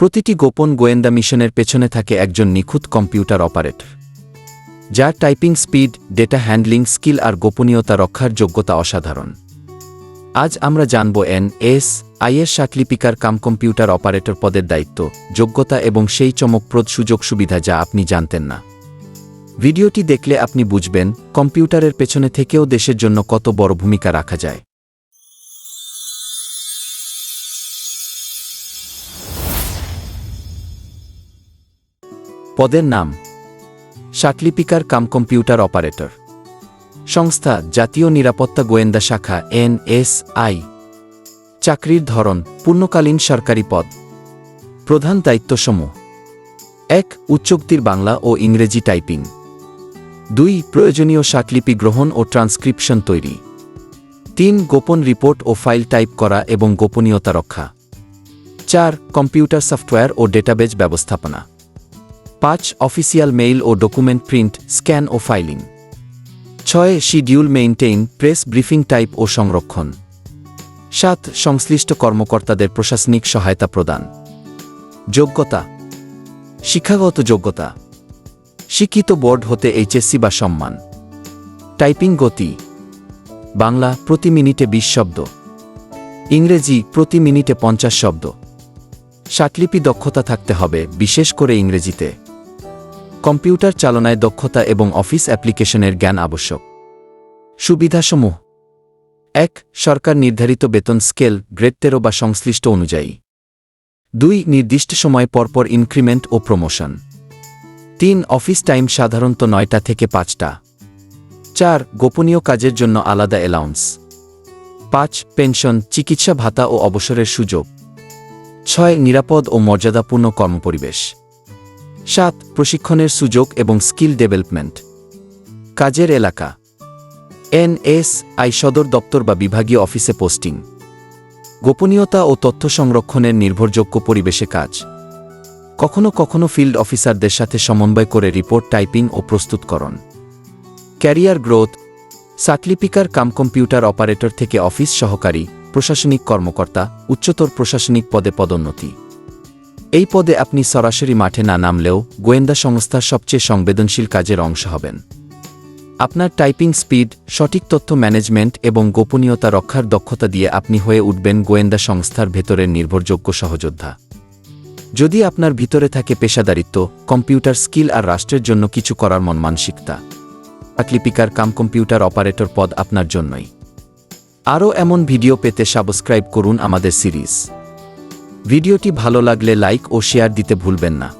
প্রতিটি গোপন গোয়েন্দা মিশনের পেছনে থাকে একজন নিখুঁত কম্পিউটার অপারেটর, যার typing speed, data handling skill আর গোপনীয়তা রক্ষার যোগ্যতা অসাধারণ। আজ আমরা জানব এন এস আইয়ের শাকলিপিকার কাম কম্পিউটার অপারেটর পদের দায়িত্ব, যোগ্যতা এবং সেই চমকপ্রদ সুযোগ সুবিধা যা আপনি জানতেন না। ভিডিওটি দেখলে আপনি বুঝবেন কম্পিউটারের পেছনে থেকেও দেশের জন্য কত বড় ভূমিকা রাখা যায়। পদের নাম শাকলিপিকার কাম কম্পিউটার অপারেটর। সংস্থা জাতীয় নিরাপত্তা গোয়েন্দা শাখা এনএসআই চাকরির ধরন পূর্ণকালীন সরকারি পদ। প্রধান দায়িত্বসমূহ। এক উচ্চক্তির বাংলা ও ইংরেজি টাইপিং। দুই, প্রয়োজনীয় শাকলিপি গ্রহণ ও ট্রান্সক্রিপশন তৈরি। তিন, গোপন রিপোর্ট ও ফাইল টাইপ করা এবং গোপনীয়তা রক্ষা। চার, কম্পিউটার সফটওয়্যার ও ডেটাবেজ ব্যবস্থাপনা। পাঁচ অফিসিয়াল মেইল ও ডকুমেন্ট প্রিন্ট, স্ক্যান ও ফাইলিং। ছয়, schedule maintain, press briefing type ও সংরক্ষণ। সাত, সংশ্লিষ্ট কর্মকর্তাদের প্রশাসনিক সহায়তা প্রদান। যোগ্যতা। শিক্ষাগত যোগ্যতা। শিক্ষিত বোর্ড হতে এইচএসসি বা সম্মান। টাইপিং গতি। বাংলা, প্রতি মিনিটে বিশ শব্দ। ইংরেজি, প্রতি মিনিটে পঞ্চাশ শব্দ। শাকলিপি দক্ষতা থাকতে হবে, বিশেষ করে ইংরেজিতে। কম্পিউটার চালনায় দক্ষতা এবং অফিস অ্যাপ্লিকেশনের জ্ঞান আবশ্যক। সুবিধাসমূহ। এক, সরকার নির্ধারিত বেতন স্কেল গ্রেড তেরো বা সংশ্লিষ্ট অনুযায়ী। দুই, নির্দিষ্ট সময় পরপর ইনক্রিমেন্ট ও প্রমোশন। তিন, অফিস টাইম সাধারণত নয়টা থেকে পাঁচটা। চার, গোপনীয় কাজের জন্য আলাদা অ্যালাউন্স পাঁচ, পেনশন, চিকিৎসা ভাতা ও অবসরের সুযোগ। ছয়, নিরাপদ ও মর্যাদাপূর্ণ কর্মপরিবেশ। সাত, প্রশিক্ষণের সুযোগ এবং স্কিল ডেভেলপমেন্ট। কাজের এলাকা। এন এস আই সদর দপ্তর বা বিভাগীয় অফিসে পোস্টিং। গোপনীয়তা ও তথ্য সংরক্ষণের নির্ভরযোগ্য পরিবেশে কাজ। কখনো কখনো ফিল্ড অফিসারদের সাথে সমন্বয় করে রিপোর্ট টাইপিং ও প্রস্তুতকরণ। Career growth. সাকলিপিকার cum computer operator থেকে অফিস সহকারী, প্রশাসনিক কর্মকর্তা, উচ্চতর প্রশাসনিক পদে পদোন্নতি। এই পদে আপনি সরাসরি মাঠে না নামলেও গোয়েন্দা সংস্থার সবচেয়ে সংবেদনশীল কাজের অংশ হবেন। আপনার টাইপিং স্পিড, সঠিক তথ্য ম্যানেজমেন্ট এবং গোপনীয়তা রক্ষার দক্ষতা দিয়ে আপনি হয়ে উঠবেন গোয়েন্দা সংস্থার ভেতরের নির্ভরযোগ্য সহযোদ্ধা। যদি আপনার ভিতরে থাকে পেশাদারিত্ব, কম্পিউটার স্কিল আর রাষ্ট্রের জন্য কিছু করার মন মানসিকতা লিপিকার কাম কম্পিউটার অপারেটর পদ আপনার জন্যই। আরও এমন ভিডিও পেতে সাবস্ক্রাইব করুন আমাদের সিরিজ। ভিডিওটি ভালো লাগলে লাইক ও শেয়ার দিতে ভুলবেন না।